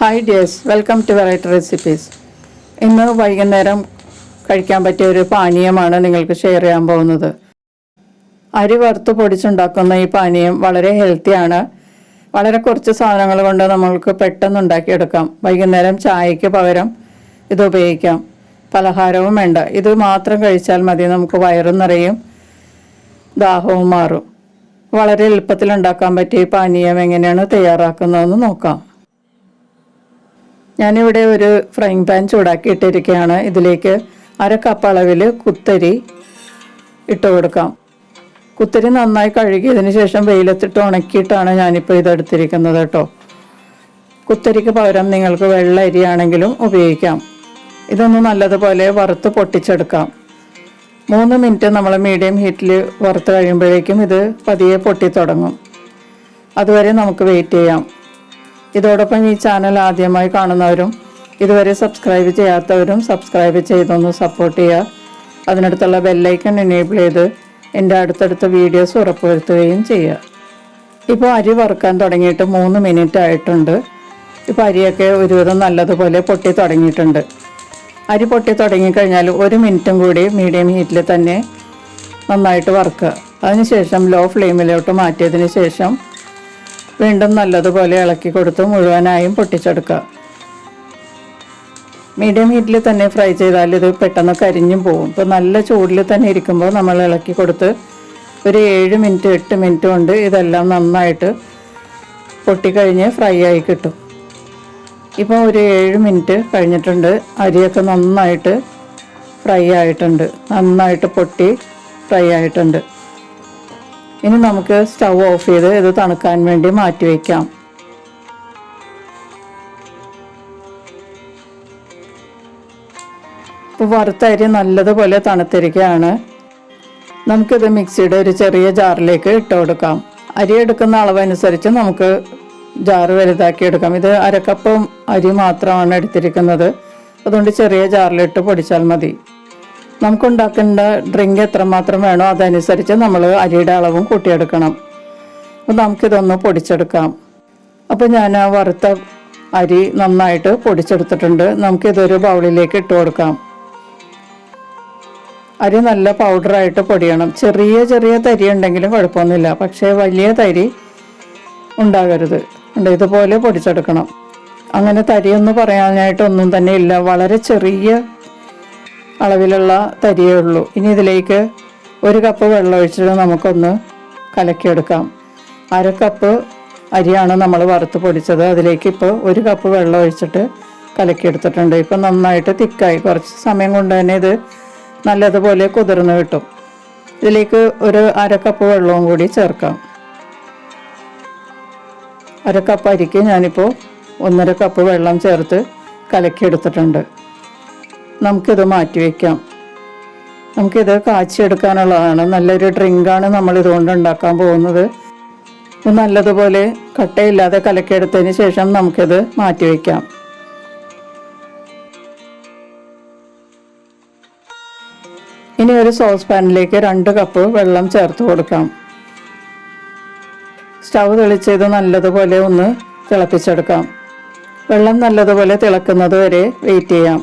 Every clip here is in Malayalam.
Hi dears welcome to variety recipes ഇന്ന് വൈകുന്നേരം കഴിക്കാൻ പറ്റിയ ഒരു പാനീയമാണ് നിങ്ങൾക്ക് ഷെയർ ചെയ്യാൻ പോകുന്നത്. അരി വറുത്ത് പൊടിച്ചുണ്ടാക്കുന്ന ഈ പാനീയം വളരെ ഹെൽത്തിയാണ് വളരെ കുറച്ച് സാധനങ്ങൾ കൊണ്ട് നമ്മൾക്ക് പെട്ടെന്ന് ഉണ്ടാക്കിയെടുക്കാം. വൈകുന്നേരം ചായയ്ക്ക് പകരം ഇത് ഉപയോഗിക്കാം. പലഹാരവും വേണ്ട. ഇത് മാത്രം കഴിച്ചാൽ മതി. നമുക്ക് വയറും നിറയും ദാഹവും മാറും. വളരെ എളുപ്പത്തിൽ ഉണ്ടാക്കാൻ പറ്റിയ പാനീയം എങ്ങനെയാണ് തയ്യാറാക്കുന്നതെന്ന് നോക്കാം. ഞാനിവിടെ ഒരു ഫ്രൈങ് പാൻ ചൂടാക്കിയിട്ടിരിക്കുകയാണ് ഇതിലേക്ക് അര കപ്പ് അളവിൽ കുത്തരി ഇട്ട് കൊടുക്കാം. കുത്തരി നന്നായി കഴുകിയതിന് ശേഷം വെയിലത്തിട്ട് ഉണക്കിയിട്ടാണ് ഞാനിപ്പോൾ ഇതെടുത്തിരിക്കുന്നത് കേട്ടോ. കുത്തരിക്ക് പകരം നിങ്ങൾക്ക് വെള്ള അരിയാണെങ്കിലും ഉപയോഗിക്കാം. ഇതൊന്ന് നല്ലതുപോലെ വറുത്ത് പൊട്ടിച്ചെടുക്കാം. മൂന്ന് മിനിറ്റ് നമ്മൾ മീഡിയം ഹീറ്റിൽ വറുത്ത് കഴിയുമ്പോഴേക്കും ഇത് പതിയെ പൊട്ടി തുടങ്ങും അതുവരെ നമുക്ക് വെയിറ്റ് ചെയ്യാം. ഇതോടൊപ്പം ഈ ചാനൽ ആദ്യമായി കാണുന്നവരും ഇതുവരെ സബ്സ്ക്രൈബ് ചെയ്യാത്തവരും സബ്സ്ക്രൈബ് ചെയ്തൊന്ന് സപ്പോർട്ട് ചെയ്യുക. അതിനടുത്തുള്ള ബെല്ലൈക്കൺ എനേബിൾ ചെയ്ത് എന്റെ അടുത്തടുത്ത വീഡിയോസ് ഉറപ്പുവരുത്തുകയും ചെയ്യുക. ഇപ്പോൾ അരി വറുക്കാൻ തുടങ്ങിയിട്ട് മൂന്ന് മിനിറ്റ് ആയിട്ടുണ്ട്. ഇപ്പോൾ അരിയൊക്കെ ഒരുവിധം നല്ലതുപോലെ പൊട്ടി തുടങ്ങിയിട്ടുണ്ട്. അരി പൊട്ടി തുടങ്ങിക്കഴിഞ്ഞാൽ ഒരു മിനിറ്റും കൂടി മീഡിയം ഹീറ്റിൽ തന്നെ നന്നായിട്ട് വറുക്കുക. അതിനുശേഷം ലോ ഫ്ലെയിമിലോട്ട് മാറ്റിയതിന് ശേഷം വീണ്ടും നല്ലതുപോലെ ഇളക്കി കൊടുത്ത് മുഴുവനായും പൊട്ടിച്ചെടുക്കുക. മീഡിയം ഹീറ്റിൽ തന്നെ ഫ്രൈ ചെയ്താൽ ഇത് പെട്ടെന്ന് കരിഞ്ഞും പോകും. ഇപ്പോൾ നല്ല ചൂടിൽ തന്നെ ഇരിക്കുമ്പോൾ നമ്മൾ ഇളക്കി കൊടുത്ത് ഒരു ഏഴ് മിനിറ്റ് എട്ട് മിനിറ്റ് കൊണ്ട് ഇതെല്ലാം നന്നായിട്ട് പൊട്ടിക്കഴിഞ്ഞ് ഫ്രൈ ആയി കിട്ടും. ഇപ്പോൾ ഒരു ഏഴ് മിനിറ്റ് കഴിഞ്ഞിട്ടുണ്ട്. അരിയൊക്കെ നന്നായിട്ട് ഫ്രൈ ആയിട്ടുണ്ട്. നന്നായിട്ട് പൊട്ടി ഫ്രൈ ആയിട്ടുണ്ട്. ഇനി നമുക്ക് സ്റ്റൗ ഓഫ് ചെയ്ത് ഇത് തണുക്കാൻ വേണ്ടി മാറ്റി വയ്ക്കാം ഇപ്പോൾ വറുത്ത അരി നല്ലതുപോലെ തണുത്തിരിക്കുകയാണ്. നമുക്കിത് മിക്സിയുടെ ഒരു ചെറിയ ജാറിലേക്ക് ഇട്ട് കൊടുക്കാം. അരി എടുക്കുന്ന അളവനുസരിച്ച് നമുക്ക് ജാറ് വലുതാക്കി എടുക്കാം. ഇത് അരക്കപ്പം അരി മാത്രമാണ് എടുത്തിരിക്കുന്നത്. അതുകൊണ്ട് ചെറിയ ജാറിലിട്ട് പൊടിച്ചാൽ മതി. നമുക്കുണ്ടാക്കേണ്ട ഡ്രിങ്ക് എത്രമാത്രം വേണോ അതനുസരിച്ച് നമ്മൾ അരിയുടെ അളവും കൂട്ടിയെടുക്കണം. അപ്പോൾ നമുക്കിതൊന്ന് പൊടിച്ചെടുക്കാം. അപ്പോൾ ഞാൻ ആ വറുത്ത അരി നന്നായിട്ട് പൊടിച്ചെടുത്തിട്ടുണ്ട്. നമുക്കിതൊരു ബൗളിലേക്ക് ഇട്ട് കൊടുക്കാം. അരി നല്ല പൗഡറായിട്ട് പൊടിയണം. ചെറിയ ചെറിയ തരി ഉണ്ടെങ്കിലും കുഴപ്പമൊന്നുമില്ല. പക്ഷേ വലിയ തരി ഉണ്ടാകരുത്. ഉണ്ട് ഇതുപോലെ പൊടിച്ചെടുക്കണം. അങ്ങനെ തരിയൊന്നും പറയാനായിട്ടൊന്നും തന്നെ ഇല്ല. വളരെ ചെറിയ അളവിലുള്ള തരിയേ ഉള്ളൂ. ഇനി ഇതിലേക്ക് ഒരു കപ്പ് വെള്ളം ഒഴിച്ചിട്ട് നമുക്കൊന്ന് കലക്കിയെടുക്കാം. അര കപ്പ് അരിയാണ് നമ്മൾ വറുത്ത് പൊടിച്ചത്. അതിലേക്ക് ഇപ്പോൾ ഒരു കപ്പ് വെള്ളം ഒഴിച്ചിട്ട് കലക്കിയെടുത്തിട്ടുണ്ട്. ഇപ്പം നന്നായിട്ട് തിക്കായി. കുറച്ച് സമയം കൊണ്ട് തന്നെ ഇത് നല്ലതുപോലെ കുതിർന്ന് കിട്ടും. ഇതിലേക്ക് ഒരു അര കപ്പ് വെള്ളവും കൂടി ചേർക്കാം. അര കപ്പ് അരിക്ക് ഞാനിപ്പോൾ ഒന്നര കപ്പ് വെള്ളം ചേർത്ത് കലക്കിയെടുത്തിട്ടുണ്ട്. നമുക്കിത് മാറ്റി വയ്ക്കാം നമുക്കിത് കാച്ചിയെടുക്കാനുള്ളതാണ്. നല്ലൊരു ഡ്രിങ്കാണ് നമ്മൾ ഇതുകൊണ്ട് ഉണ്ടാക്കാൻ പോകുന്നത്. ഇത് നല്ലതുപോലെ കട്ടയില്ലാതെ കലക്കിയെടുത്തതിന് ശേഷം നമുക്കിത് മാറ്റി വയ്ക്കാം ഇനി ഒരു സോസ് പാനിലേക്ക് രണ്ട് കപ്പ് വെള്ളം ചേർത്ത് കൊടുക്കാം. സ്റ്റൗ തെളിച്ചത് നല്ലതുപോലെ ഒന്ന് തിളപ്പിച്ചെടുക്കാം. വെള്ളം നല്ലതുപോലെ തിളക്കുന്നത് വരെ വെയിറ്റ് ചെയ്യാം.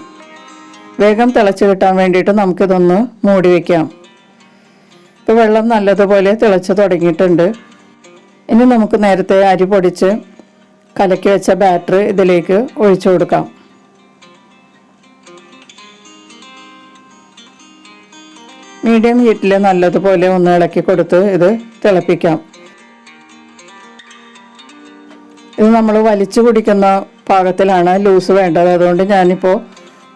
വേഗം തിളച്ച് കിട്ടാൻ വേണ്ടിയിട്ട് നമുക്കിതൊന്ന് മൂടി വയ്ക്കാം ഇപ്പോൾ വെള്ളം നല്ലതുപോലെ തിളച്ച് തുടങ്ങിയിട്ടുണ്ട്. ഇനി നമുക്ക് നേരത്തെ അരി പൊടിച്ച് കലക്കി വെച്ച ബാറ്റർ ഇതിലേക്ക് ഒഴിച്ചു കൊടുക്കാം. മീഡിയം ഹീറ്റിൽ നല്ലതുപോലെ ഒന്ന് ഇളക്കി കൊടുത്ത് ഇത് തിളപ്പിക്കാം. ഇത് നമ്മൾ വലിച്ചു കുടിക്കുന്ന പാകത്തിലാണ് ലൂസ് വേണ്ടത്. അതുകൊണ്ട് ഞാനിപ്പോൾ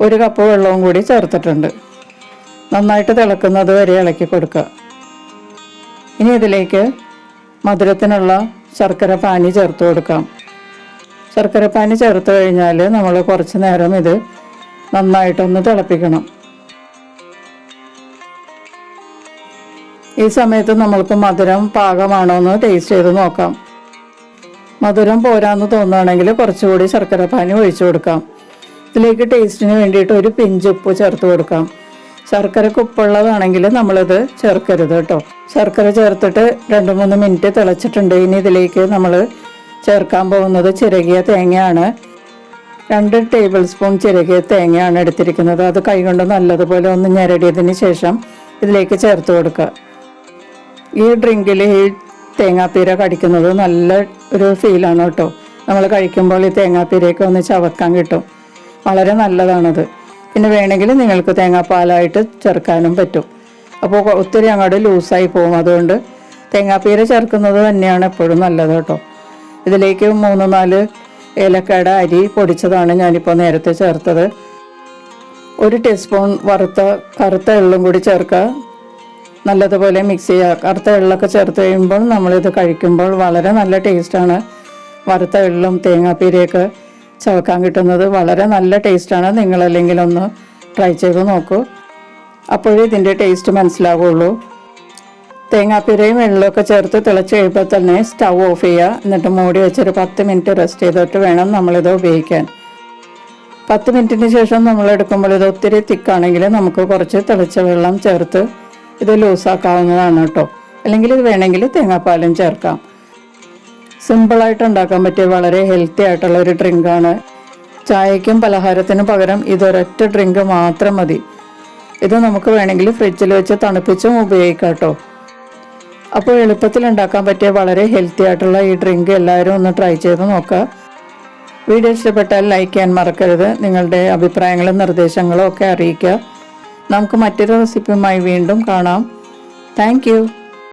ഒരു കപ്പ് വെള്ളവും കൂടി ചേർത്തിട്ടുണ്ട്. നന്നായിട്ട് തിളക്കുന്നത് വരെ ഇളക്കി കൊടുക്കുക. ഇനി ഇതിലേക്ക് മധുരത്തിനുള്ള ശർക്കര പാനി ചേർത്ത് കൊടുക്കാം. ശർക്കര പാനി ചേർത്ത് കഴിഞ്ഞാൽ നമ്മൾ കുറച്ച് നേരം ഇത് നന്നായിട്ടൊന്ന് തിളപ്പിക്കണം. ഈ സമയത്ത് നമ്മൾക്ക് മധുരം പാകമാണോ എന്ന് ടേസ്റ്റ് ചെയ്ത് നോക്കാം. മധുരം പോരാന്ന് തോന്നുകയാണെങ്കിൽ കുറച്ചുകൂടി ശർക്കര പാനി ഒഴിച്ചു കൊടുക്കാം. ഇതിലേക്ക് ടേസ്റ്റിന് വേണ്ടിയിട്ട് ഒരു പിഞ്ച് ഉപ്പ് ചേർത്ത് കൊടുക്കാം. ശർക്കരക്ക് ഉപ്പുള്ളതാണെങ്കിൽ നമ്മളിത് ചേർക്കരുത് കേട്ടോ. ശർക്കര ചേർത്തിട്ട് രണ്ട് മൂന്ന് മിനിറ്റ് തിളച്ചിട്ടുണ്ട്. ഇനി ഇതിലേക്ക് നമ്മൾ ചേർക്കാൻ പോകുന്നത് ചിരകിയ തേങ്ങയാണ്. രണ്ട് ടേബിൾ സ്പൂൺ ചിരകിയ തേങ്ങയാണ് എടുത്തിരിക്കുന്നത്. അത് കൈകൊണ്ട് നല്ലതുപോലെ ഒന്ന് ഞെരടിയതിന് ശേഷം ഇതിലേക്ക് ചേർത്ത് കൊടുക്കുക. ഈ ഡ്രിങ്കിൽ ഈ തേങ്ങാപ്പീര കടിക്കുന്നത് നല്ല ഒരു ഫീലാണ് കേട്ടോ. നമ്മൾ കഴിക്കുമ്പോൾ ഈ തേങ്ങാപ്പീരയൊക്കെ ഒന്ന് ചവക്കാൻ കിട്ടും. വളരെ നല്ലതാണത്. പിന്നെ വേണമെങ്കിൽ നിങ്ങൾക്ക് തേങ്ങാപ്പാലായിട്ട് ചേർക്കാനും പറ്റും. അപ്പോൾ ഒത്തിരി അങ്ങോട്ട് ലൂസായി പോകും. അതുകൊണ്ട് തേങ്ങാപ്പീര ചേർക്കുന്നത് തന്നെയാണ് എപ്പോഴും നല്ലത് കേട്ടോ. ഇതിലേക്ക് മൂന്ന് നാല് ഏലക്കയുടെ അരി പൊടിച്ചതാണ് ഞാനിപ്പോൾ നേരത്തെ ചേർത്തത്. ഒരു ടീസ്പൂൺ വറുത്ത കറുത്ത എള്ളും കൂടി ചേർക്കുക. നല്ലതുപോലെ മിക്സ് ചെയ്യുക. കറുത്ത എള്ളൊക്കെ ചേർത്ത് കഴിയുമ്പോൾ നമ്മളിത് കഴിക്കുമ്പോൾ വളരെ നല്ല ടേസ്റ്റാണ് വറുത്ത എള്ളും തേങ്ങാപ്പീരയൊക്കെ ചവക്കാൻ കിട്ടുന്നത് വളരെ നല്ല ടേസ്റ്റാണ്. നിങ്ങളല്ലെങ്കിൽ ഒന്ന് ട്രൈ ചെയ്ത് നോക്കൂ. അപ്പോഴേ ഇതിന്റെ ടേസ്റ്റ് മനസ്സിലാവുള്ളൂ. തേങ്ങാപ്പിരയും വെള്ളമൊക്കെ ചേർത്ത് തിളച്ച് കഴിയുമ്പോൾ തന്നെ സ്റ്റൗ ഓഫ് ചെയ്യുക. എന്നിട്ട് മൂടി വെച്ചൊരു പത്ത് മിനിറ്റ് റെസ്റ്റ് ചെയ്തിട്ട് വേണം നമ്മളിത് ഉപയോഗിക്കാൻ. പത്ത് മിനിറ്റിന് ശേഷം നമ്മൾ എടുക്കുമ്പോൾ ഇത് ഒത്തിരി തിക്കാണെങ്കിൽ നമുക്ക് കുറച്ച് തിളച്ച വെള്ളം ചേർത്ത് ഇത് ലൂസാക്കാവുന്നതാണ് കേട്ടോ. അല്ലെങ്കിൽ ഇത് വേണമെങ്കിൽ തേങ്ങാപ്പാലും ചേർക്കാം. സിമ്പിളായിട്ട് ഉണ്ടാക്കാൻ പറ്റിയ വളരെ ഹെൽത്തി ആയിട്ടുള്ള ഒരു ഡ്രിങ്കാണ് ചായയ്ക്കും പലഹാരത്തിനും പകരം ഇതൊരൊറ്റ ഡ്രിങ്ക് മാത്രം മതി. ഇത് നമുക്ക് വേണമെങ്കിൽ ഫ്രിഡ്ജിൽ വെച്ച് തണുപ്പിച്ചും ഉപയോഗിക്കാം കേട്ടോ അപ്പോൾ എളുപ്പത്തിൽ ഉണ്ടാക്കാൻ പറ്റിയ വളരെ ഹെൽത്തി ആയിട്ടുള്ള ഈ ഡ്രിങ്ക് എല്ലാവരും ഒന്ന് ട്രൈ ചെയ്ത് നോക്കുക. വീഡിയോ ഇഷ്ടപ്പെട്ടാൽ ലൈക്ക് ചെയ്യാൻ മറക്കരുത്. നിങ്ങളുടെ അഭിപ്രായങ്ങളും നിർദ്ദേശങ്ങളും ഒക്കെ അറിയിക്കുക. നമുക്ക് മറ്റൊരു റെസിപ്പിയുമായി വീണ്ടും കാണാം. താങ്ക്